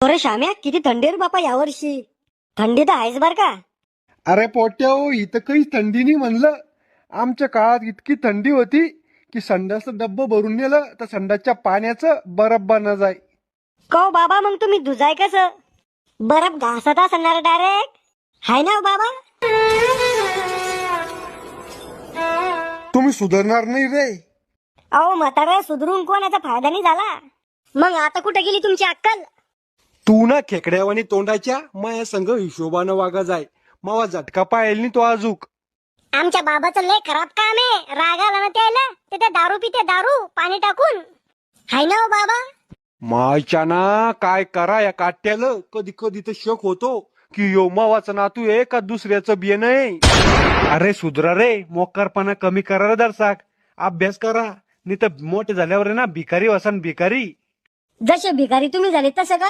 अरे श्याम्या किती थंडी रे बापा यावर्षी. थंडी तर आहेच बर का? अरे पोट्या हो इथं काही थंडी नाही म्हणलं. आमच्या काळात इतकी थंडी होती की संडासचं डब्बं भरून नेलं तर संडासच्या पाण्याचं बरफ बना जाय. कहो बाबा मग तुम्ही दुजाय कस? बरफ घासत असणार डायरेक्ट हाय ना हो बाबा. तुम्ही सुधारणार नाही रे. अहो म्हातारा सुधरून कोणाचा फायदा नाही झाला. मग आता कुठे गेली तुमची अक्कल? तू ना खेकड्यावानी तोंडाच्या माया संघ हिशोबानं वागा जाय. मावा झटका पाळेल नाही तो आजूक. आमच्या बाबाचं लय खराब काम आहे. राग आला ना त्याला ते त्या दारू पिते दारू पाणी टाकून. हाय ना हो बाबा? मायच्या ना काय करा या काट्याला? कधी कधी तर शक होतो की यो मावाचा नातू आहे का दुसऱ्याचं बिये नाही? अरे सुधरा रे मोकारपणा कमी करा रे दरसाक. अभ्यास करा. नाही तर मोठे झाल्यावर आहे ना भिकारी वसन भिकारी. जसे भिकारी तुम्ही झाले तसं का